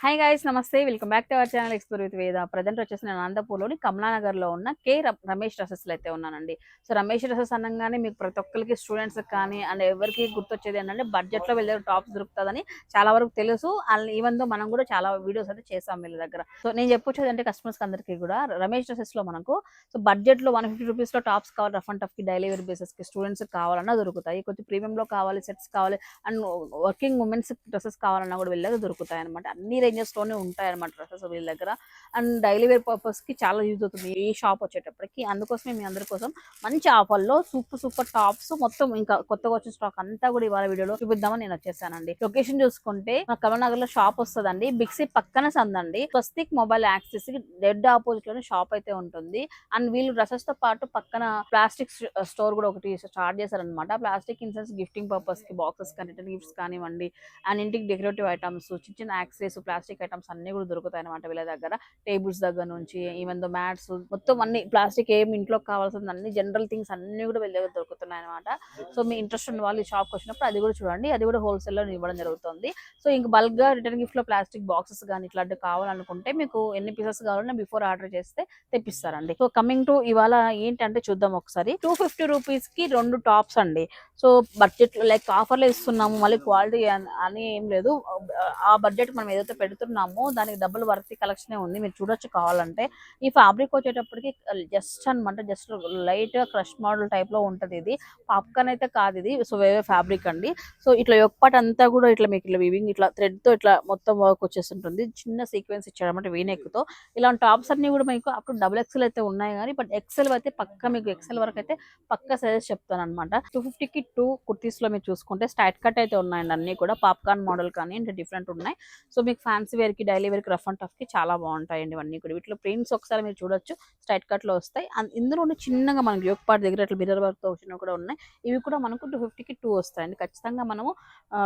Hi guys నమస్తే. Welcome back to our channel explore with Veda present వచ్చేసి నేను అనంతపూర్లోని కమలానగర్లో ఉన్న కే ర- రమేష్ డ్రెస్సెస్లో అయితే ఉన్నానండి. సో రమేష్ డ్రెస్సెస్ అనగానే మీకు ప్రతి ఒక్కరికి స్టూడెంట్స్ కానీ అండ్ ఎవరికి గుర్తొచ్చేది ఏంటంటే బడ్జెట్లో వెళ్ళే టాప్స్ దొరుకుతుందని చాలా వరకు తెలుసు. అండ్ ఈవెన్ దో మనం కూడా చాలా వీడియోస్ అయితే చేసాం వీళ్ళ దగ్గర. సో నేను చెప్పొచ్చేది అంటే కస్టమర్స్ అందరికీ కూడా రమేష్ డ్రెస్సెస్లో మనకు సో బడ్జెట్లో వన్ ఫిఫ్టీ రూపీస్లో టాప్స్ కావాలి రఫ్ అండ్ టఫ్కి డైలీ వేర్ బేసెస్కి స్టూడెంట్స్ కావాలన్నా దొరుకుతాయి. కొంచెం ప్రీమియం లో కావాలి సెట్స్ కావాలి అండ్ వర్కింగ్ ఉమెన్స్ డ్రెస్సెస్ కావాలన్నా కూడా వెళ్ళేది దొరుకుతాయి అనమాట అన్ని రేంజెస్లోనే ఉంటాయి అనమాట డ్రెస్సెస్ వీళ్ళ దగ్గర. అండ్ డైలీ వేర్ పర్పస్కి చాలా యూజ్ అవుతుంది ఈ షాప్ వచ్చేటప్పటికి. అందుకోసమే మీ అందరి కోసం మంచి ఆఫర్లో సూపర్ సూపర్ టాప్స్ మొత్తం ఇంకా కొత్తగా వచ్చిన స్టాక్ అంతా కూడా ఇవాళ వీడియోలో చూపిద్దామని నేను వచ్చేసానండి. లొకేషన్ చూసుకుంటే మన కమల్నగర్లో షాప్ వస్తుందండి. బిక్సీ పక్కన సందండి స్వస్తిక్ మొబైల్ యాక్సెస్కి డెడ్ ఆపోజిట్లోనే షాప్ అయితే ఉంటుంది. అండ్ వీళ్ళు డ్రెస్సెస్తో పాటు పక్కన ప్లాస్టిక్ స్టోర్ కూడా ఒకటి స్టార్ట్ చేశారనమాట ప్లాస్టిక్ ఇన్సెన్స్ గిఫ్టింగ్ పర్పస్కి బాక్సెస్ కానీ రిటర్న్ గిఫ్ట్స్ కానివ్వండి. అండ్ ఇంటికి డెకరేటివ్ ఐటమ్స్ చిన్న చిన్న యాక్సెస్ ప్లాస్టిక్ ఐటమ్స్ అన్ని కూడా దొరుకుతాయి అనమాట వీళ్ళ దగ్గర. టేబుల్స్ దగ్గర నుంచి ఈవెన్ దో మ్యాట్స్ మొత్తం అన్ని ప్లాస్టిక్ ఏం ఇంట్లో కావాల్సిన అన్ని జనరల్ థింగ్స్ అన్ని కూడా వీళ్ళ దగ్గర దొరుకుతున్నాయి అనమాట సో మీ ఇంట్రెస్ట్ ఉన్న వాళ్ళు ఈ షాప్కి వచ్చినప్పుడు అది కూడా చూడండి. అది కూడా wholesale లో ఇవ్వడం జరుగుతుంది. సో ఇంక బల్క్గా రిటర్న్ గిఫ్ట్లో ప్లాస్టిక్ బాక్సెస్ కానీ ఇట్లాంటివి కావాలనుకుంటే మీకు ఎన్ని పీసెస్ కావాలన్నా బిఫోర్ ఆర్డర్ చేస్తే తెప్పిస్తారండి. సో కమింగ్ టు ఇవాళ ఏంటంటే చూద్దాం ఒకసారి. టూ ఫిఫ్టీ రూపీస్కి రెండు టాప్స్ అండి. సో బడ్జెట్ లైక్ ఆఫర్లు ఇస్తున్నాము మళ్ళీ క్వాలిటీ అని ఏం లేదు. ఆ బడ్జెట్ మనం ఏదైతే పెడుతున్నాము. దానికి డబుల్ వర్తి కలెక్షన్ ఉంది. మీరు చూడొచ్చు కావాలంటే. ఈ ఫ్యాబ్రిక్ వచ్చేటప్పటికి జస్ట్ అనమాట జస్ట్ లైట్ క్రష్ మోడల్ టైప్లో ఉంటది ఇది. పాప్కార్న్ అయితే కాదు ఇది. సో వేరే ఫ్యాబ్రిక్ అండి. సో ఇట్లా యొక్కపాటి అంతా కూడా ఇట్లా మీకు ఇట్లా వివింగ్ ఇట్లా థ్రెడ్తో ఇట్లా మొత్తం వర్క్ వచ్చేస్తుంటుంది. చిన్న సీక్వెన్స్ ఇచ్చాడనమాట వీనెక్తో ఇలాంటి టాప్స్ అన్ని కూడా మీకు అప్పుడు డబుల్ ఎక్సెల్ అయితే ఉన్నాయి కానీ బట్ ఎక్సెల్ అయితే పక్క మీకు ఎక్సెల్ వరకు అయితే పక్క సైజెస్ చెప్తాను అనమాట టూ ఫిఫ్టీకి టూ కుర్తీస్లో మీరు చూసుకుంటే స్టైట్ కట్ అయితే ఉన్నాయండి అన్ని కూడా. పాప్కార్న్ మోడల్ కానీ అంటే డిఫరెంట్ ఉన్నాయి. సో మీకు ఫ్యాన్ ఫ్యాన్సీ వేర్కి డైలీ వేర్కి రఫ్ అండ్ టఫ్కి చాలా బాగుంటాయండి ఇవన్నీ కూడా. వీటిలో ప్రింట్స్ ఒకసారి మీరు చూడొచ్చు. స్ట్రైట్ కట్లో వస్తాయి. అండ్ ఇందులో చిన్నగా మనకి యోగ పార్ట్ దగ్గర ఇట్లా మిర్రర్ వర్క్తో వచ్చినవి కూడా ఉన్నాయి. ఇవి కూడా మనకు టూ ఫిఫ్టీకి టూ వస్తాయండి. ఖచ్చితంగా మనము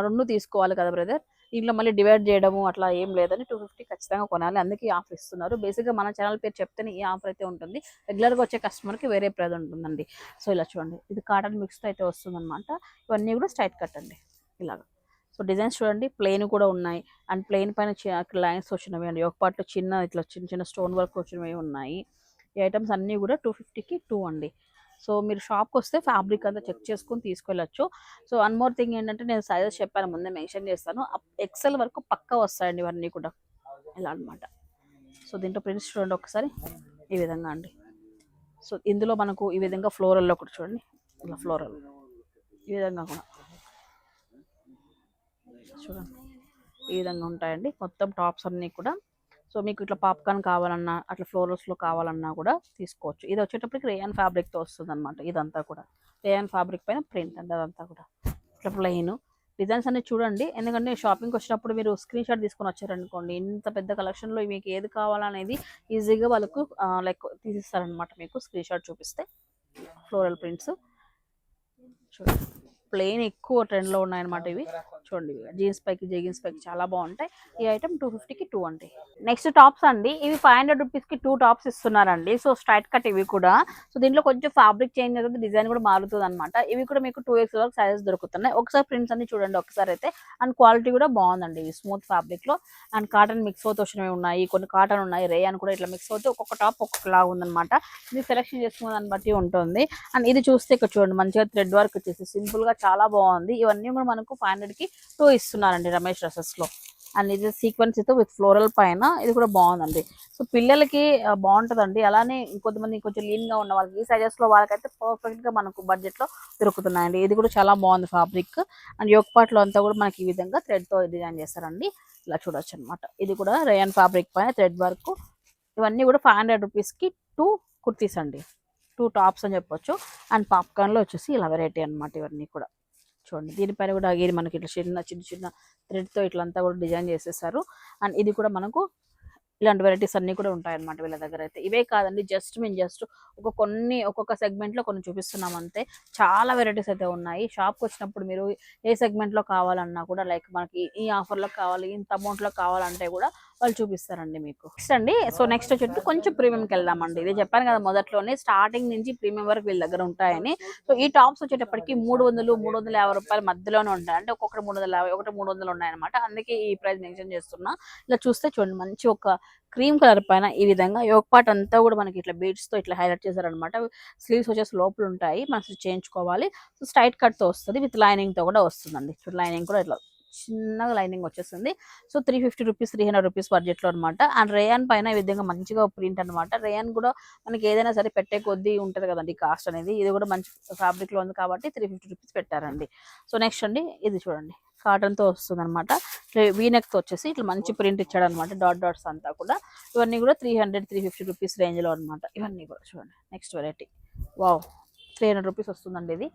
రెండు తీసుకోవాలి కదా బ్రదర్. దీంట్లో మళ్ళీ డివైడ్ చేయడము అట్లా ఏం లేదని టూ ఫిఫ్టీ ఖచ్చితంగా కొనాలి. అందుకే ఈ ఆఫర్ ఇస్తున్నారు. బేసిక్గా మన ఛానల్ పేరు చెప్తేనే ఈ ఆఫర్ అయితే ఉంటుంది. రెగ్యులర్గా వచ్చే కస్టమర్కి వేరే ప్రైజ్ ఉంటుందండి. సో ఇలా చూడండి. ఇది కాటన్ మిక్స్తో అయితే వస్తుందన్నమాట. ఇవన్నీ కూడా స్ట్రైట్ కట్ అండి. ఇలాగా. సో డిజైన్స్ చూడండి. ప్లెయిన్ కూడా ఉన్నాయి. అండ్ ప్లెయిన్ పైన లైన్స్ వచ్చినవి అండి. ఒక పార్ట్లో చిన్న ఇట్లా చిన్న చిన్న స్టోన్ వర్క్ వచ్చినవి ఉన్నాయి. ఈ ఐటమ్స్ అన్నీ కూడా టూ ఫిఫ్టీకి టూ అండి. సో మీరు షాప్కి వస్తే ఫ్యాబ్రిక్ అంతా చెక్ చేసుకొని తీసుకెళ్ళచ్చు. సో వన్ మోర్ థింగ్ ఏంటంటే నేను సైజెస్ చెప్పాను ముందే మెన్షన్ చేస్తాను. ఎక్సెల్ వరకు పక్కా వస్తాయండి ఇవన్నీ కూడా. ఇలా అనమాట సో దీంట్లో ప్రింట్స్ చూడండి ఒకసారి. ఈ విధంగా అండి. సో ఇందులో మనకు ఈ విధంగా ఫ్లోరల్లో ఒకటి చూడండి. ఇలా ఫ్లోరల్. ఈ విధంగా కూడా. చూడండి ఈ విధంగా ఉంటాయండి? మొత్తం టాప్స్ అన్నీ కూడా. సో మీకు ఇట్లా పాప్కార్న్ కావాలన్నా అట్లా ఫ్లోరల్స్లో కావాలన్నా కూడా తీసుకోవచ్చు. ఇది వచ్చేటప్పటికి రేయాన్ ఫ్యాబ్రిక్తో వస్తుంది అనమాట ఇదంతా కూడా. రేయాన్ ఫ్యాబ్రిక్ పైన ప్రింట్ అండి అదంతా కూడా. ఇట్లా ప్లెయిన్ డిజైన్స్ అన్ని చూడండి. ఎందుకంటే షాపింగ్కి వచ్చినప్పుడు మీరు స్క్రీన్ షాట్ తీసుకొని వచ్చారనుకోండి ఇంత పెద్ద కలెక్షన్లో మీకు ఏది కావాలనేది ఈజీగా వాళ్ళకు లైక్ తీసిస్తారనమాట మీకు స్క్రీన్ షాట్ చూపిస్తే. ఫ్లోరల్ ప్రింట్స్ చూడండి. ప్లెయిన్ ఎక్కువ ట్రెండ్లో ఉన్నాయన్నమాట ఇవి. చూడండి జీన్స్ పైకి జెగిన్స్ పైకి చాలా బాగుంటాయి. ఈ ఐటమ్ టూ ఫిఫ్టీకి టూ అండి. నెక్స్ట్ టాప్స్ అండి. ఇవి ఫైవ్ హండ్రెడ్ రూపీస్కి టూ టాప్స్ ఇస్తున్నారండి. సో స్ట్రైట్ కట్ ఇవి కూడా. సో దీంట్లో కొంచెం ఫ్యాబ్రిక్ చేంజ్ అవుతుంది డిజైన్ కూడా మారుతుంది అనమాట ఇవి కూడా మీకు టూ ఎక్స్ వరకు సైజెస్ దొరుకుతున్నాయి. ఒకసారి ప్రింట్స్ అన్ని చూడండి ఒకసారి అయితే. అండ్ క్వాలిటీ కూడా బాగుందండి ఇవి స్మూత్ ఫ్యాబ్రిక్లో అండ్ కాటన్ మిక్స్ అవుతూ వచ్చినవి ఉన్నాయి. కొన్ని కాటన్ ఉన్నాయి. రే అని కూడా ఇట్లా మిక్స్ అవుతూ ఒక్కొక్క టాప్ ఒక్కొక్కలా ఉందన్నమాట. ఇది సెలెక్షన్ చేసుకున్న దాన్ని బట్టి ఉంటుంది. అండ్ ఇది చూస్తే ఇక్కడ చూడండి మంచిగా థ్రెడ్ వర్క్ వచ్చేసి సింపుల్గా చాలా బాగుంది. ఇవన్నీ కూడా మనకు ఫైవ్ హండ్రెడ్కి టూ ఇస్తున్నారండి రమేష్ డ్రెస్సెస్లో అండ్ ఇది సీక్వెన్స్తో విత్ ఫ్లోరల్ పైన ఇది కూడా బాగుందండి. సో పిల్లలకి బాగుంటుందండి. అలానే ఇంకొంతమంది కొంచెం లీన్గా ఉన్న వాళ్ళకి ఈ సైజెస్లో వాళ్ళకైతే పర్ఫెక్ట్గా మనకు బడ్జెట్లో దొరుకుతున్నాయండి. ఇది కూడా చాలా బాగుంది ఫ్యాబ్రిక్ అండ్ యోక్ పార్ట్ అంతా కూడా మనకి ఈ విధంగా థ్రెడ్తో డిజైన్ చేస్తారండి. ఇలా చూడొచ్చు అనమాట ఇది కూడా రేయన్ ఫ్యాబ్రిక్ పైన థ్రెడ్ వర్క్ ఇవన్నీ కూడా ఫైవ్ హండ్రెడ్ రూపీస్కి టూ కుర్తీస్ అండి. టూ టాప్స్ అని చెప్పొచ్చు. అండ్ పాప్కార్న్లో వచ్చేసి ఇలా వెరైటీ అన్నమాట ఇవన్నీ కూడా. చూడండి దీనిపైన కూడా ఇది మనకి ఇట్లా చిన్న చిన్న చిన్న థ్రెడ్తో ఇట్లా అంతా కూడా డిజైన్ చేసేసారు. అండ్ ఇది కూడా మనకు ఇలాంటి వెరైటీస్ అన్ని కూడా ఉంటాయి అన్నమాట వీళ్ళ దగ్గర అయితే. ఇవే కాదండి జస్ట్ మేము జస్ట్ ఒక కొన్ని ఒక్కొక్క సెగ్మెంట్లో లో కొన్ని చూపిస్తున్నాం అంతే. చాలా వెరైటీస్ అయితే ఉన్నాయి. షాప్కి వచ్చినప్పుడు మీరు ఏ సెగ్మెంట్లో లో కావాలన్నా కూడా లైక్ మనకి ఈ ఆఫర్లో లో కావాలి ఇంత అమౌంట్లో లో కావాలంటే కూడా వాళ్ళు చూపిస్తారండి మీకు. నెక్స్ట్ అండి సో నెక్స్ట్ వచ్చేసి కొంచెం ప్రీమియంకి వెళ్దామండి. ఇది చెప్పాను కదా మొదట్లోనే స్టార్టింగ్ నుంచి ప్రీమియం వరకు వీళ్ళ దగ్గర ఉంటాయని. సో ఈ టాప్స్ వచ్చేటప్పటికి మూడు వందలు మూడు వందల యాభై రూపాయల మధ్యలోనే ఉంటాయి. అంటే ఒక్కొక్కటి మూడు వందల యాభై ఒకటి మూడు వందలు ఉన్నాయన్నమాట. అందుకే ఈ ప్రైస్ మెన్షన్ చేస్తున్నా. ఇలా చూస్తే చూడండి మంచి ఒక క్రీమ్ కలర్ పైన ఈ విధంగా యోగ పార్ట్ అంతా కూడా మనకి ఇట్లా బీడ్స్తో ఇట్లా హైలైట్ చేశారనమాట స్లీవ్స్ వచ్చేసి లోపల ఉంటాయి మనం చేయించుకోవాలి. సో స్ట్రైట్ కట్తో వస్తుంది విత్ లైనింగ్తో కూడా వస్తుందండి. లైనింగ్ కూడా ఇట్లా చిన్నగా లైనింగ్ వచ్చేస్తుంది so three fifty rupees three hundred rupees బడ్జెట్లో అనమాట అండ్ రేయాన్ పైన ఈ విధంగా మంచిగా ప్రింట్ అనమాట రేయాన్ కూడా మనకి ఏదైనా సరే పెట్టే కొద్దీ ఉంటుంది కదండి కాస్ట్ అనేది. ఇది కూడా మంచి ఫ్యాబ్రిక్లో లో ఉంది కాబట్టి త్రీ ఫిఫ్టీ రూపీస్ పెట్టారండి. సో నెక్స్ట్ అండి ఇది చూడండి. కాటన్తో వస్తుంది అనమాట వీనెక్తో వచ్చేసి ఇట్లా మంచి ప్రింట్ ఇచ్చాడు అనమాట డాట్ డాట్స్ అంతా కూడా. ఇవన్నీ కూడా three hundred three fifty rupees రేంజ్లో అనమాట ఇవన్నీ కూడా చూడండి. Next variety. Wow! Three hundred rupees వస్తుందండి ఇది.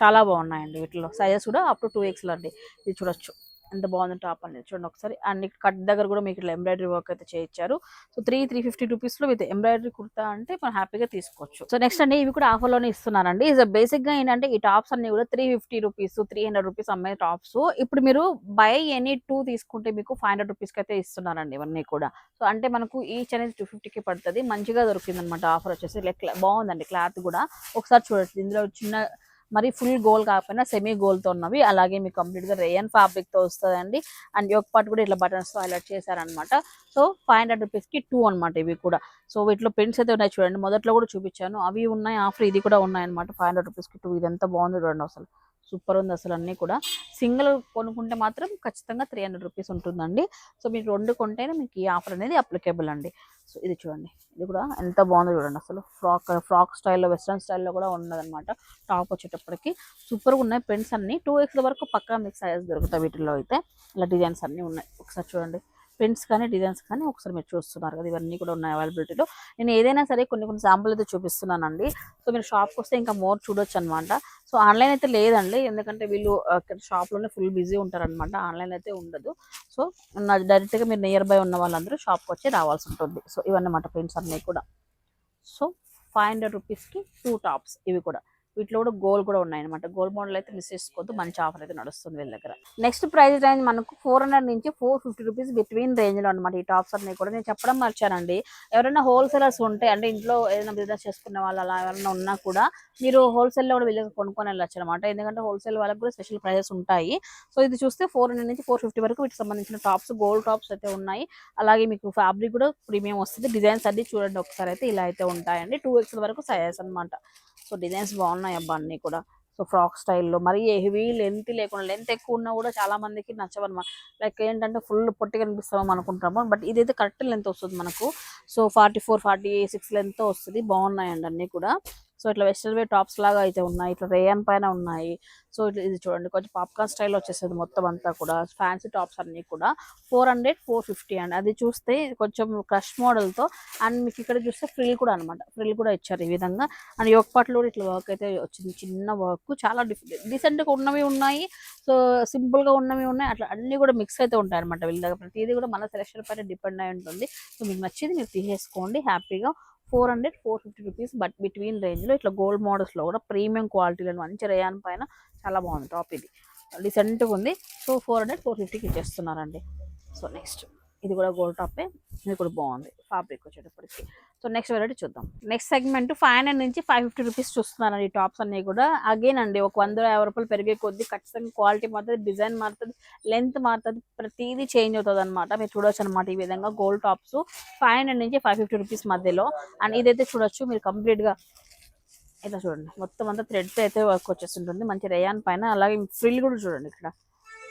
చాలా బాగున్నాయండి వీటిలో. సైజెస్ కూడా అప్ టు టూ ఎక్స్లో అండి. ఇది చూడొచ్చు. ఎంత బాగుంది టాప్ అనేది చూడండి ఒకసారి. అండ్ కట్ దగ్గర కూడా మీకు ఇట్లా ఎంబ్రాయిడరీ వర్క్ అయితే చేయించారు. సో త్రీ త్రీ ఫిఫ్టీ రూపీస్లో విత్ ఎంబ్రాయిడరీ కుర్తా అంటే మనం హ్యాపీగా తీసుకోవచ్చు. సో నెక్స్ట్ అండి ఇవి కూడా ఆఫర్లోనే ఇస్తున్నారండి ఇస్ బేసిక్గా ఏంటంటే ఈ టాప్స్ అన్ని కూడా three fifty rupees three hundred rupees అమ్మే టాప్స్ ఇప్పుడు మీరు బై ఎనీ టూ తీసుకుంటే మీకు ఫైవ్ హండ్రెడ్ రూపీస్కి అయితే ఇస్తున్నారండి ఇవన్నీ కూడా. సో అంటే మనకు ఈచ్ అనేది టూ ఫిఫ్టీకి పడుతుంది. మంచిగా దొరికింది అనమాట ఆఫర్ వచ్చేసి లైక్ బాగుందండి క్లాత్ కూడా. ఒకసారి చూడొచ్చు ఇందులో చిన్న మరి ఫుల్ గోల్ కాకపోయినా సెమీ గోల్తో ఉన్నవి. అలాగే మీకు కంప్లీట్గా రేయన్ ఫ్యాబ్రిక్తో వస్తుందండి. అండ్ యొక్క పాటు కూడా ఇట్లా బటన్స్తో హైలైట్ చేశారనమాట సో ఫైవ్ హండ్రెడ్ రూపీస్కి టూ అనమాట ఇవి కూడా. సో వీటిలో పెన్స్ అయితే ఉన్నాయి చూడండి. మొదట్లో కూడా చూపించాను. అవి ఉన్నాయి ఆఫర్ ఇది కూడా ఉన్నాయి అనమాట ఫైవ్ హండ్రెడ్ రూపీస్కి టూ ఇది ఎంత బాగుంది చూడండి అసలు. సూపర్ ఉంది అసలు అన్నీ కూడా. సింగిల్ కొనుక్కుంటే మాత్రం ఖచ్చితంగా త్రీ హండ్రెడ్ రూపీస్ ఉంటుందండి. సో మీరు రెండు కొంటేనే మీకు ఈ ఆఫర్ అనేది అప్లికేబుల్ అండి. సో ఇది చూడండి. ఇది కూడా ఎంత బాగుందో చూడండి అసలు. ఫ్రాక్ ఫ్రాక్ స్టైల్లో వెస్ట్రన్ స్టైల్లో కూడా ఉన్నదనమాట టాప్ వచ్చేటప్పటికి సూపర్గా ఉన్నాయి ప్రింట్స్ అన్నీ. టూ ఎక్స్ల వరకు పక్కా మీకు సైజ్ దొరుకుతాయి వీటిలో అయితే. ఇలా డిజైన్స్ అన్నీ ఉన్నాయి. ఒకసారి చూడండి. ప్రింట్స్ కానీ డిజైన్స్ కానీ ఒకసారి మీరు చూస్తున్నారు కదా ఇవన్నీ కూడా ఉన్నాయి అవైలబిలిటీలో. నేను ఏదైనా సరే కొన్ని కొన్ని శాంపుల్ అయితే చూపిస్తున్నానండి. సో మీరు షాప్కి వస్తే ఇంకా మోర్ చూడొచ్చు అనమాట సో ఆన్లైన్ అయితే లేదండి. ఎందుకంటే వీళ్ళు అక్కడ షాప్లోనే ఫుల్ బిజీ ఉంటారనమాట. ఆన్లైన్ అయితే ఉండదు. సో నా డైరెక్ట్గా మీరు నియర్ బై ఉన్న వాళ్ళందరూ షాప్కి వచ్చి రావాల్సి ఉంటుంది. సో ఇవన్నమాట ప్రింట్స్ అన్నీ కూడా. సో ఫైవ్ హండ్రెడ్ రూపీస్కి టూ టాప్స్ ఇవి కూడా. వీటిలో కూడా గోల్ కూడా ఉన్నాయి అనమాట గోల్ మోడల్ అయితే మిస్ చేసుకోవద్దు. మంచి ఆఫర్ అయితే నడుస్తుంది వీళ్ళ దగ్గర. నెక్స్ట్ ప్రైస్ రేంజ్ మనకు ఫోర్ హండ్రెడ్ నుంచి ఫోర్ ఫిఫ్టీ రూపీస్ బిట్వీన్ రేంజ్లో అనమాట ఈ టాప్స్ అన్ని కూడా. నేను చెప్పడం మర్చానండి. ఎవరైనా హోల్సేలర్స్ ఉంటే అంటే ఇంట్లో ఏదైనా బిజినెస్ చేసుకునే వాళ్ళు అలా ఎవరైనా ఉన్నా కూడా మీరు హోల్సేల్లో కూడా వీళ్ళకి కొనుక్కొని వెళ్ళొచ్చు అనమాట ఎందుకంటే హోల్సేల్ వాళ్ళకి కూడా స్పెషల్ ప్రైజెస్ ఉంటాయి. సో ఇది చూస్తే ఫోర్ హండ్రెడ్ నుంచి ఫోర్ ఫిఫ్టీ వరకు వీటికి సంబంధించిన టాప్స్ గోల్డ్ టాప్స్ అయితే ఉన్నాయి. అలాగే మీకు ఫ్యాబ్రిక్ కూడా ప్రీమియం వస్తుంది. డిజైన్స్ అన్ని చూడండి. ఒకసారి అయితే ఇలా అయితే ఉంటాయండి. టూ ఎక్స్ వరకు సైజెస్ అన్నమాట. సో డిజైన్స్ బాగున్నాయి అబ్బా అన్ని కూడా. సో ఫ్రాక్ స్టైల్లో మరి హెవీ లెంత్ లేకుండా లెంత్ ఎక్కువ ఉన్నా కూడా చాలా మందికి నచ్చవన్నమాట. లైక్ ఏంటంటే ఫుల్ పొట్టి కనిపిస్తామో అనుకుంటాము. బట్ ఇదైతే కరెక్ట్ లెంత్ వస్తుంది మనకు. So forty four forty six length వస్తుంది. బాగున్నాయండి అన్ని కూడా. సో ఇట్లా వెస్టర్న్ వే టాప్స్ లాగా అయితే ఉన్నాయి. ఇట్లా రేయన్ పైన ఉన్నాయి. సో ఇట్లా ఇది చూడండి కొంచెం పాప్కార్న్ స్టైల్ వచ్చేసేది మొత్తం అంతా కూడా. ఫ్యాన్సీ టాప్స్ అన్ని కూడా. ఫోర్ హండ్రెడ్ ఫోర్ ఫిఫ్టీ అండి. అది చూస్తే కొంచెం క్రష్ మోడల్తో అండ్ మీకు ఇక్కడ చూస్తే ఫ్రిల్ కూడా అనమాట ఫ్రిల్ కూడా ఇచ్చారు ఈ విధంగా. అండ్ యోగ పాటలు కూడా ఇట్లా వర్క్ అయితే వచ్చింది. చిన్న వర్క్ చాలా డీసెంట్గా ఉన్నవి ఉన్నాయి. సో సింపుల్గా ఉన్నవి ఉన్నాయి. అట్లా అన్నీ కూడా మిక్స్ అయితే ఉంటాయి అనమాట వీళ్ళ దగ్గర. ప్రతిదీ కూడా మన సెలెక్షన్ పైన డిపెండ్ అయి ఉంటుంది. సో మీకు నచ్చింది మీరు తీసేసుకోండి. హ్యాపీగా four hundred four fifty rupees but between రేంజ్లో ఇట్లా గోల్డ్ మోడల్స్లో కూడా ప్రీమియం క్వాలిటీలో మంచి రేయాన్ పైన చాలా బాగుంది టాప్ ఇది. రీసెంట్గా ఉంది. సో ఫోర్ హండ్రెడ్ ఫోర్ ఫిఫ్టీకి ఇచ్చేస్తున్నారండి. So next. ఇది కూడా గోల్డ్ టాపే ఇది కూడా బాగుంది ఫ్యాబ్రిక్ వచ్చేటప్పటికి. సో నెక్స్ట్ వెరైటీ చూద్దాం. నెక్స్ట్ సెగ్మెంట్ ఫైవ్ హండ్రెడ్ నుంచి ఫైవ్ ఫిఫ్టీ రూపీస్ చూస్తున్నారండి ఈ టాప్స్ అన్నీ కూడా. అగైన్ అండి ఒక వంద యాభై రూపాయలు పెరిగే కొద్దీ ఖచ్చితంగా క్వాలిటీ మారుతుంది డిజైన్ మారుతుంది లెంత్ మారుతుంది ప్రతిదీ చేంజ్ అవుతుంది అనమాట మీరు చూడొచ్చు అనమాట ఈ విధంగా గోల్డ్ టాప్స్ ఫైవ్ హండ్రెడ్ నుంచి ఫైవ్ ఫిఫ్టీ రూపీస్ మధ్యలో. అండ్ ఇదైతే చూడొచ్చు మీరు కంప్లీట్గా ఇట్లా చూడండి. మొత్తం అంతా థ్రెడ్తో అయితే వర్క్ వచ్చేస్తుంటుంది. మంచి రేయాన్ పైన అలాగే ఫ్రిల్ కూడా చూడండి ఇక్కడ.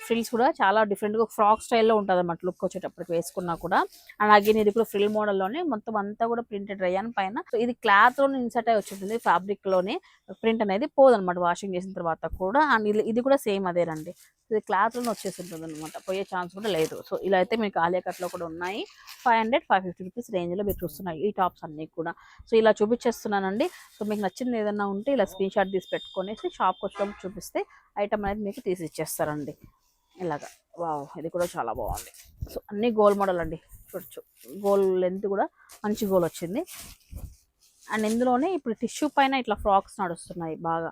ఫ్రిల్స్ కూడా చాలా డిఫరెంట్గా ఫ్రాక్ స్టైల్లో ఉంటుంది అన్నమాట లుక్ వచ్చేటప్పటికి వేసుకున్నా కూడా. అండ్ అగైన్ ఇది కూడా ఫ్రిల్ మోడల్లోనే మొత్తం అంతా కూడా ప్రింటెడ్ రేయాన్ పైన. ఇది క్లాత్లోనే ఇన్సర్ట్ అయి వచ్చింటుంది ఫ్యాబ్రిక్లోనే ప్రింట్ అనేది పోదనమాట వాషింగ్ చేసిన తర్వాత కూడా. అండ్ ఇది- కూడా సేమ్ అదేనండి ఇది క్లాత్లోనే వచ్చేసింటుంది అనమాట పోయే ఛాన్స్ కూడా లేదు. సో ఇలా అయితే మీకు ఆలియా కట్లో కూడా ఉన్నాయి. Five hundred five fifty rupees రేంజ్లో మీరు చూస్తున్నారు ఈ టాప్స్ అన్నీ కూడా. సో ఇలా చూపించేస్తున్నానండి సో మీకు నచ్చింది ఏదన్నా ఉంటే ఇలా స్క్రీన్ షాట్ తీసి పెట్టుకునేసి షాప్కి వచ్చినప్పుడు చూపిస్తే ఐటమ్ అనేది మీకు తీసి ఇచ్చేస్తారండి. ఇలాగా. వావ్ ఇది కూడా చాలా బాగుంది. సో అన్ని గోల్ మోడల్ అండి. చూడొచ్చు. గోల్ లెంత్ కూడా మంచి గోల్ వచ్చింది. అండ్ ఇందులోనే ఇప్పుడు టిష్యూ పైన ఇట్లా ఫ్రాక్స్ నడుస్తున్నాయి బాగా.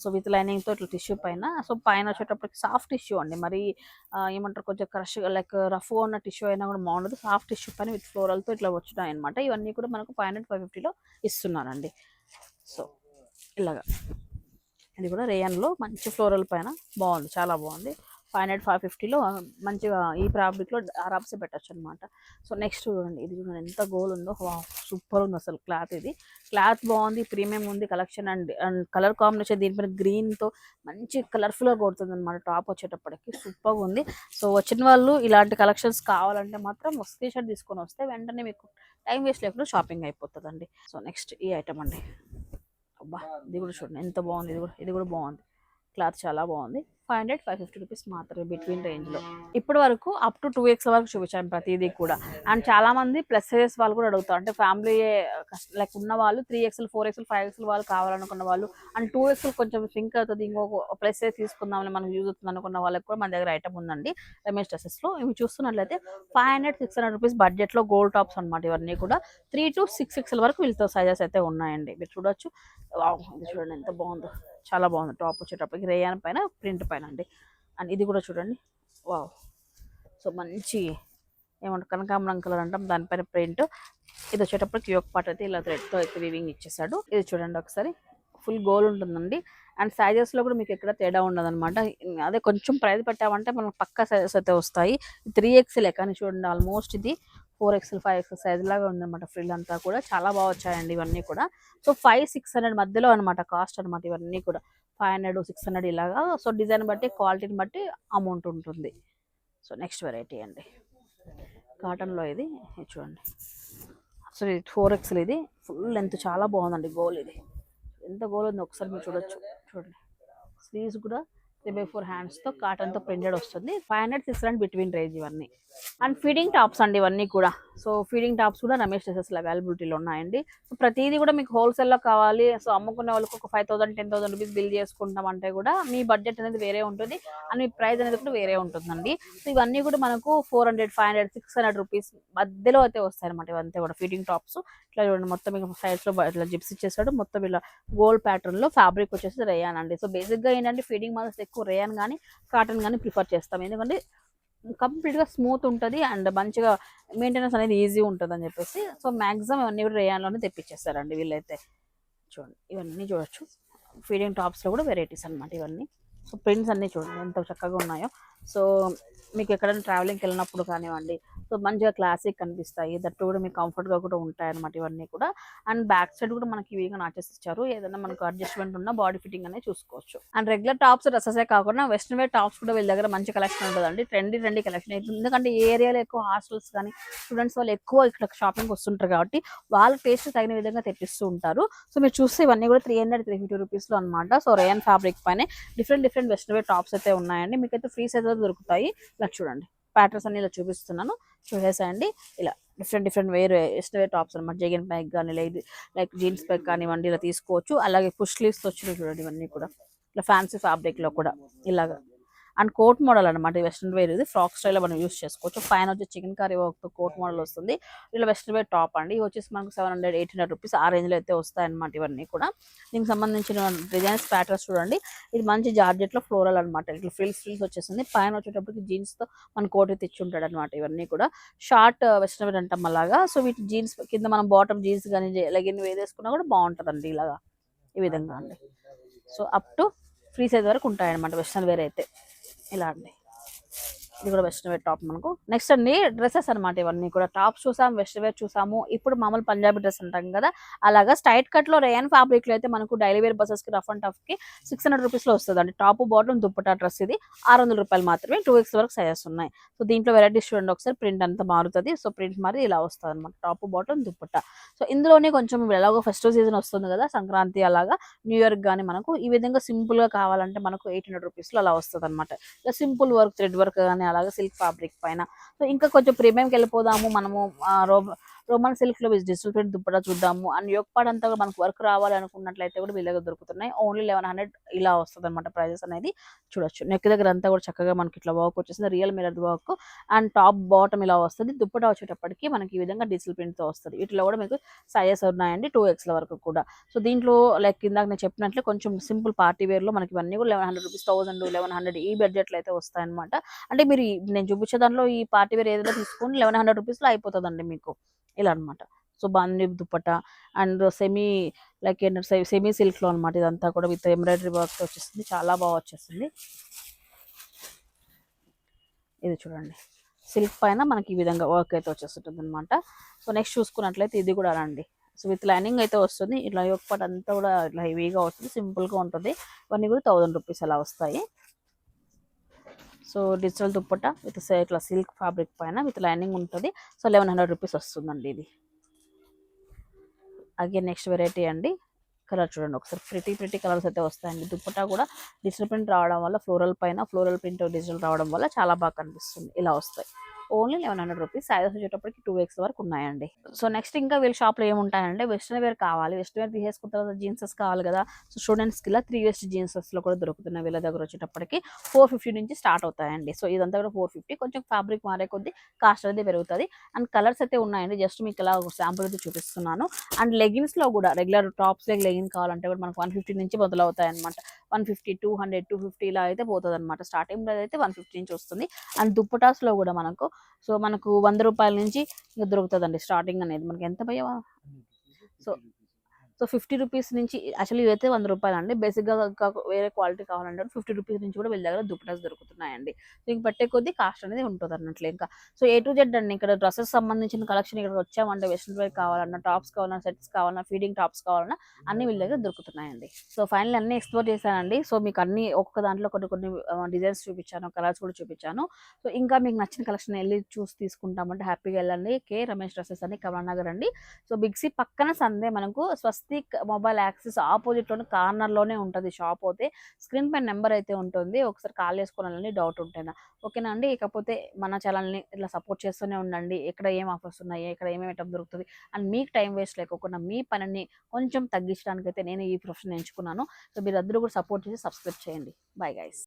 సో విత్ లైనింగ్తో ఇట్లా టిష్యూ పైన. సో పైన వచ్చేటప్పటికి సాఫ్ట్ టిష్యూ అండి. మరి ఏమంటారు కొంచెం క్రష్ లైక్ రఫ్ ఉన్న టిష్యూ అయినా కూడా బాగుండదు. సాఫ్ట్ టిష్యూ పైన విత్ ఫ్లోరల్తో ఇట్లా వచ్చినాయి అనమాట ఇవన్నీ కూడా మనకు ఫైవ్ హండ్రెడ్ ఫైవ్ ఫిఫ్టీలో ఇస్తున్నారండి. సో ఇలాగా. ఇది కూడా రేయన్లో మంచి ఫ్లోరల్ పైన బాగుంది. చాలా బాగుంది. ఫైవ్ హండ్రెడ్ ఫైవ్ ఫిఫ్టీలో మంచిగా ఈ ఫ్యాబ్రిక్లో ఆరామ్సే పెట్టచ్చు అనమాట సో నెక్స్ట్ చూడండి ఇది చూడండి ఎంత గోల్ ఉందో సూపర్ ఉంది అసలు క్లాత్ ఇది. క్లాత్ బాగుంది ప్రీమియం ఉంది collection and and colour combination దీనిపైన గ్రీన్తో మంచి కలర్ఫుల్గా కొడుతుంది అనమాట టాప్ వచ్చేటప్పటికి. సూపర్గా ఉంది. సో వచ్చిన వాళ్ళు ఇలాంటి కలెక్షన్స్ కావాలంటే మాత్రం స్క్రీన్ షాట్ తీసుకొని వస్తే వెంటనే మీకు టైం వేస్ట్ లేకుండా షాపింగ్ అయిపోతుందండి. సో నెక్స్ట్ ఈ ఐటమ్ అండి. అబ్బా ఇది కూడా చూడండి ఎంత బాగుంది ఇది కూడా ఇది కూడా బాగుంది. క్లాత్ చాలా బాగుంది. Five hundred five fifty rupees మాత్రమే బిట్వీన్ రేంజ్లో ఇప్పటి వరకు అప్ టు టూ ఎక్స్ వరకు చూపించాను ప్రతిదీ కూడా. అండ్ చాలా మంది ప్లస్ సైజెస్ వాళ్ళు కూడా అడుగుతారు. అంటే ఫ్యామిలీ లైక్ ఉన్న వాళ్ళు three XL four XL five XL వాళ్ళు కావాలనుకున్న వాళ్ళు అండ్ టూ ఎక్స్ఎల్ కొంచెం సింక్ అవుతుంది ఇంకొక ప్లస్ సైజ్ తీసుకుందామని మనకు యూజ్ అవుతుంది అనుకున్న వాళ్ళకి కూడా మన దగ్గర ఐటమ్ ఉందండి. రమేష్ డ్రెస్సెస్లో ఇవి చూస్తున్నట్లయితే five hundred six hundred rupees బడ్జెట్లో గోల్డ్ టాప్స్ అనమాట ఇవన్నీ కూడా. త్రీ టు సిక్స్ ఎక్స్ఎల్ వరకు వీళ్ళతో సైజెస్ అయితే ఉన్నాయండి. మీరు చూడొచ్చు. వావ్, చూడండి ఎంత బాగుందో. చాలా బాగుంది. టాప్ వచ్చేటప్పటికి రేయాన్ పైన ప్రింట్ పైన అండి. అండ్ ఇది కూడా చూడండి. వావ్. సో మంచి ఏమంటారు కనకాంబరం కలర్ అంటాం. దానిపైన ప్రింట్. ఇది వచ్చేటప్పటికి యోగ పాట అయితే ఇలా థ్రెడ్తో అయితే వివింగ్ ఇచ్చేసాడు. ఇది చూడండి ఒకసారి. ఫుల్ గోల్ ఉంటుందండి. అండ్ సైజెస్లో కూడా మీకు ఎక్కడ తేడా ఉండదన్నమాట. అదే కొంచెం ప్రైస్ పెట్టామంటే మనకు పక్కా సైజెస్ అయితే వస్తాయి. త్రీ ఎక్స్లే కానీ చూడండి ఆల్మోస్ట్ ఇది four XL five XL size లాగా ఉందన్నమాట ఫ్రిల్ అంతా కూడా. చాలా బాగా వచ్చాయండి ఇవన్నీ కూడా. సో ఫైవ్ సిక్స్ హండ్రెడ్ మధ్యలో అనమాట కాస్ట్ అనమాట ఇవన్నీ కూడా. ఫైవ్ హండ్రెడ్ సిక్స్ హండ్రెడ్ ఇలాగా. సో డిజైన్ బట్టి క్వాలిటీని బట్టి అమౌంట్ ఉంటుంది. సో నెక్స్ట్ వెరైటీ అండి. కాటన్లో ఇది చూడండి. సో ఇది ఫోర్ ఎక్స్ఎల్ ఇది. ఫుల్ లెంత్ చాలా బాగుందండి గోల్ ఇది. ఎంత గోల్ ఉంది? ఒకసారి మీరు చూడొచ్చు. చూడండి. స్లీవ్స్ కూడా త్రీ బై ఫోర్ హ్యాండ్స్తో కాటన్తో ప్రింటెడ్ వస్తుంది. Five hundred six hundred between range ఇవన్నీ. అండ్ ఫీడింగ్ టాప్స్ అండి ఇవన్నీ కూడా. సో ఫీడింగ్ టాప్స్ కూడా రమేష్ డ్రెస్సెస్లో అవైలబిలిటీలో ఉన్నాయండి. సో ప్రతిదీ కూడా మీకు హోల్సేల్లో కావాలి. సో అమ్ముకునే వాళ్ళకి ఒక five thousand ten thousand rupees bill చేసుకుంటాం అంటే కూడా మీ బడ్జెట్ అనేది వేరే ఉంటుంది. అండ్ మీ ప్రైస్ అనేది కూడా వేరే ఉంటుందండి. సో ఇవన్నీ కూడా మనకు four hundred five hundred six hundred rupees మధ్యలో అయితే వస్తాయి అనమాట ఇవంతా కూడా ఫీడింగ్ టాప్స్ ఇట్లా చూడండి మొత్తం మీకు సైడ్స్లో ఇట్లా జిప్స్ ఇచ్చేసాడు మొత్తం ఇలా గోల్డ్ ప్యాటర్న్లో ఫ్యాబ్రిక్ వచ్చేసి రేయానండి సో బేసిక్గా ఏంటంటే ఫీడింగ్ మాత్రం ఎక్కువ రేయన్ కానీ కాటన్ కానీ ప్రిఫర్ చేస్తాం. ఎందుకంటే కంప్లీట్గా స్మూత్ ఉంటుంది అండ్ మంచిగా మెయింటెనెన్స్ అనేది ఈజీ ఉంటుంది అని చెప్పేసి సో మ్యాక్సిమం ఇవన్నీ కూడా రేయాన్లోనే తెప్పించేస్తారండి వీళ్ళైతే. చూడండి ఇవన్నీ చూడొచ్చు. ఫీడింగ్ టాప్స్లో కూడా వెరైటీస్ అనమాట ఇవన్నీ. సో ప్రింట్స్ అన్నీ చూడండి ఎంత చక్కగా ఉన్నాయో. సో మీకు ఎక్కడైనా ట్రావెలింగ్కి వెళ్ళినప్పుడు కానివ్వండి సో మంచిగా క్లాసిక్ కనిపిస్తాయి దట్టు కూడా మీకు కంఫర్ట్గా కూడా ఉంటాయి అనమాట ఇవన్నీ కూడా. అండ్ బ్యాక్ సైడ్ కూడా మనకి ఇవిగా నాచెస్ ఇచ్చారు. ఏదైనా మనకు అడ్జస్ట్మెంట్ ఉన్న బాడీ ఫిట్టింగ్ అనేది చూసుకోవచ్చు. అండ్ రెగ్యులర్ టాప్స్ డ్రెస్సెసే కాకుండా వెస్ట్రన్ వేర్ టాప్స్ కూడా వీళ్ళ దగ్గర మంచి కలెక్షన్ ఉంటుందండి. Trendy trendy collection. ఎందుకంటే ఈ ఏరియాలో ఎక్కువ హాస్టల్స్ కానీ స్టూడెంట్స్ వాళ్ళు ఎక్కువ ఇక్కడ షాపింగ్ వస్తుంటారు కాబట్టి వాళ్ళ టేస్ట్ తగిన విధంగా తెప్పిస్తూ ఉంటారు. సో మీరు చూస్తే ఇవన్నీ కూడా త్రీ హండ్రెడ్ త్రీ ఫిఫ్టీ రూపీస్లో అనమాట సో రేయన్ ఫ్యాబ్రిక్ పైన different different western wear tops అయితే ఉన్నాయండి. మీకైతే ఫ్రీ సైజ్ దొరుకుతాయి. ఇలా చూడండి. ప్యాటర్న్స్ అన్ని ఇలా చూపిస్తున్నాను. చూసేసాయండి. ఇలా different different wear western tops అనమాట జగన్ ప్యాక్ కానీ లైక్ లైక్ జీన్స్ ప్యాక్ కానివ్వండి ఇలా తీసుకోవచ్చు. అలాగే పుష్ స్లీవ్స్ వచ్చినాయి చూడండి ఇవన్నీ కూడా. ఇలా ఫ్యాన్సీ ఫ్యాబ్రిక్లో కూడా ఇలాగా అండ్ కోట్ మోడల్ అనమాట వెస్ట్రన్ వేర్ ఇది. ఫ్రాక్ స్టైల్లో మనం యూస్ చేసుకోవచ్చు. పైన వచ్చి chicken curry work coat model వస్తుంది. ఇలా వెస్ట్రన్ వేర్ టాప్ అండి. ఇవి వచ్చేసి మనకు seven hundred eight hundred rupees ఆ రేంజ్లో అయితే వస్తాయన్నమాట ఇవన్నీ కూడా. దీనికి సంబంధించిన డిజైన్స్ ప్యాటర్న్స్ చూడండి. ఇది మంచి జార్జెట్లో ఫ్లోరల్ అనమాట ఇట్లా ఫ్రిల్స్ ఫ్రిల్స్ వచ్చేసింది. పైన వచ్చేటప్పటికి జీన్స్తో మన కోట్ తెచ్చుంటాడు అనమాట ఇవన్నీ కూడా. షార్ట్ వెస్ట్రన్ వేర్ అంటాం అలాగా. సో వీటి జీన్స్ కింద మనం బాటమ్ జీన్స్ కానీ లెగిన్ వేదేసుకున్నా కూడా బాగుంటుందండి ఇలాగా. ఈ విధంగా అండి. So up to free size వరకు ఉంటాయన్నమాట వెస్ట్రన్ వేర్ అయితే. ఇలా అండి ఇది కూడా వెస్ట్రన్ వేర్ టాప్ మనకు. నెక్స్ట్ అండి డ్రెస్సెస్ అనమాట ఇవన్నీ కూడా. టాప్స్ చూసాము వెస్ట్రన్ వేర్ చూసాము. ఇప్పుడు మామూలు పంజాబీ డ్రెస్ అంటాం కదా అలాగా స్టైట్ కట్లో రేయన్ ఫ్యాబ్రిక్లో అయితే మనకు డైలీ వేర్ బస్సెస్కి రఫ్ అండ్ టఫ్కి సిక్స్ హండ్రెడ్ రూపీస్లో వస్తుంది అండి టాప్ బాటమ్ దుప్పటా డ్రెస్ ఇది. ఆరు వందల రూపాయలు మాత్రమే టూ ఎక్స్ వరకు సైజెస్ ఉన్నాయి. సో దీంట్లో వెరైటీస్ చూడండి ఒకసారి. ప్రింట్ అంతా మారుతుంది. సో ప్రింట్ మారి ఇలా వస్తుంది అనమాట టాప్ బాటమ్ దుప్పటా. సో ఇందులోనే కొంచెం ఎలాగో ఫెస్టివ్ సీజన్ వస్తుంది కదా సంక్రాంతి అలాగా న్యూ ఇయర్ కానీ మనకు ఈ విధంగా సింపుల్గా కావాలంటే మనకు ఎయిట్ హండ్రెడ్ రూపీస్లో అలా వస్తుంది అనమాట ఇలా సింపుల్ వర్క్ థ్రెడ్ వర్క్ కానీ అలాగే సిల్క్ ఫ్యాబ్రిక్ పైన. సో ఇంకా కొంచెం ప్రీమియంకి వెళ్ళిపోదాము. మనము ఆ, రో రోమన్ సిల్క్లో డిజిటల్ ప్రింట్ దుప్పటా చూద్దాము. అండ్ యొక్కపాട് అంతా కూడా మనకు వర్క్ రావాలి అనుకున్నట్లయితే కూడా వీళ్ళ దగ్గర దొరుకుతున్నాయి. ఓన్లీ లెవెన్ హండ్రెడ్ ఇలా వస్తుంది అనమాట ప్రైజెస్ అనేది. చూడొచ్చు. నెక్ దగ్గర అంతా కూడా చక్కగా మనకి ఇట్లా వర్క్ వచ్చేసింది. Real mirror work and top bottom ఇలా వస్తుంది. దుప్పటా వచ్చేటప్పటికి మనకి ఈ విధంగా డిజిటల్ ప్రింట్తో వస్తుంది. వీటిలో కూడా మీకు సైజెస్ ఉన్నాయండి. టూ ఎక్స్ల వరకు కూడా. సో దీంట్లో లైక్ ఇందాక నేను చెప్పినట్లు కొంచెం సింపుల్ పార్టీ వేర్లో మనకి ఇవన్నీ కూడా eleven hundred rupees thousand eleven hundred ఈ బడ్జెట్లో అయితే వస్తాయి అనమాట అంటే మీరు నేను చూపించే దాంట్లో ఈ పార్టీ వేర్ ఏదైనా తీసుకొని లెవెన్ హండ్రెడ్ రూపీస్లో అయిపోతుందండి మీకు. ఇలా అన్నమాట. సో బాంది దుప్పట అండ్ సెమీ లైక్ ఏంటంటే సెమీ సిల్క్లో అనమాట ఇదంతా కూడా విత్ ఎంబ్రాయిడరీ వర్క్ వచ్చేస్తుంది చాలా బాగా వచ్చేస్తుంది ఇది చూడండి. సిల్క్ పైన మనకి ఈ విధంగా వర్క్ అయితే వచ్చేస్తుంటుంది అనమాట సో నెక్స్ట్ చూసుకున్నట్లయితే ఇది కూడా అండి సో విత్ లైనింగ్ అయితే వస్తుంది. ఇట్లా యొక్క పాటు అంతా కూడా ఇట్లా హెవీగా వస్తుంది. సింపుల్గా ఉంటుంది. ఇవన్నీ కూడా థౌజండ్ రూపీస్ అలా వస్తాయి. సో డిజిటల్ దుప్పట విత్ ఇట్లా సిల్క్ ఫ్యాబ్రిక్ పైన విత్ లైనింగ్ ఉంటుంది. సో లెవెన్ హండ్రెడ్ రూపీస్ వస్తుందండి ఇది. అగైన్ నెక్స్ట్ వెరైటీ అండి. కలర్ చూడండి ఒకసారి. ప్రిటీ ప్రిటీ కలర్స్ అయితే వస్తాయండి. దుప్పటా కూడా డిజిటల్ ప్రింట్ రావడం వల్ల ఫ్లోరల్ పైన ఫ్లోరల్ ప్రింట్ డిజిటల్ రావడం వల్ల చాలా బాగా కనిపిస్తుంది. ఇలా వస్తాయి. Only eleven hundred rupees sizes వచ్చేటప్పటికి టూ ఎక్స్ వరకు ఉన్నాయండి. సో నెక్స్ట్ ఇంకా వీళ్ళ షాప్లో ఏముంటాయంటే వెస్ట్రన్ వేర్ కావాలి. వెస్ట్రన్ వేర్ తీసేసుకున్న తర్వాత జీన్సెస్ కావాలి కదా. సో స్టూడెంట్స్కి ఇలా త్రీ వెస్ట్ జీన్సెస్లో కూడా దొరుకుతున్నాయి వీళ్ళ దగ్గర వచ్చేటప్పటికి. ఫోర్ ఫిఫ్టీ నుంచి స్టార్ట్ అవుతాయండి. సో ఇదంతా కూడా ఫోర్ ఫిఫ్టీ. కొంచెం ఫ్యాబ్రిక్ మారే కొద్దీ కాస్ట్ అనేది పెరుగుతుంది. అండ్ కలర్స్ అయితే ఉన్నాయండి. జస్ట్ మీకు ఇలా ఒక శాంపుల్ అయితే చూపిస్తున్నాను. అండ్ లెగిన్స్లో కూడా రెగ్యులర్ టాప్స్ లెగ్ లెగిన్ కావాలంటే కూడా మనకు వన్ ఫిఫ్టీ నుంచి మొదలవుతాయి అనమాట one fifty two hundred two fifty ఇలా అయితే పోతుంది అనమాట స్టార్టింగ్లో అయితే వన్ ఫిఫ్టీ నుంచి వస్తుంది. అండ్ దుప్పటాస్లో కూడా మనకు సో మనకు వంద రూపాయల నుంచి ఇంకా దొరుకుతుందండి స్టార్టింగ్ అనేది. మనకి ఎంత భయవా సో సో ఫిఫ్టీ రూపీస్ నుంచి యాక్చువల్లీ ఇవైతే వంద రూపాయలు అండి బేసిక్గా వేరే క్వాలిటీ కావాలంటే ఫిఫ్టీ రూపీస్ నుంచి కూడా వీళ్ళ దగ్గర దుప్పటాస్ దొరుకుతున్నాయండి. దీనికి పట్టే పెట్టే కొద్దీ కాస్ట్ అనేది ఉంటుంది అన్నట్లు ఇంకా. సో ఏ టు జెడ్ అండి ఇక్కడ డ్రెస్సెస్ సంబంధించిన కలెక్షన్ ఇక్కడ వచ్చామంటే వెస్ట్రన్ వేర్ కావాలన్నా టాప్స్ కావాలన్నా సెట్స్ కావాలన్నా ఫీడింగ్ టాప్స్ కావాలన్నా అన్ని వీళ్ళ దగ్గర దొరుకుతున్నాయండి. సో ఫైనల్ అన్ని ఎక్స్ప్లోర్ చేశానండి. సో మీకు అన్ని ఒక్కొక్క దాంట్లో కొన్ని కొన్ని డిజైన్స్ చూపించాను కలర్స్ కూడా చూపించాను. సో ఇంకా మీకు నచ్చిన కలెక్షన్ వెళ్ళి చూసి తీసుకుంటామంటే హ్యాపీగా వెళ్ళండి. కే రమేష్ డ్రెస్సెస్ అని కమలా నగర్ అండి. సో బిగ్సీ పక్కన సందే మనకు స్వస్థ స్వస్తిక్ మొబైల్ యాక్సెస్ ఆపోజిట్లోనే కార్నర్లోనే ఉంటుంది షాప్ అయితే. స్క్రీన్ పైన నెంబర్ అయితే ఉంటుంది. ఒకసారి కాల్ చేసుకోవాలని డౌట్ ఉంటుందా? ఓకేనా అండి. ఇకపోతే మన ఛానల్ని ఇట్లా సపోర్ట్ చేస్తూనే ఉండండి. ఎక్కడ ఏం ఆఫర్స్ ఉన్నాయి? ఎక్కడ ఏమేమి ఐటమ్ దొరుకుతుంది? అండ్ మీకు టైం వేస్ట్ లేకోకుండా మీ పనిని కొంచెం తగ్గించడానికి అయితే నేను ఈ ప్రొఫెషన్ ఎంచుకున్నాను. సో మీరు అందరూ కూడా సపోర్ట్ చేసి సబ్స్క్రైబ్ చేయండి. Bye guys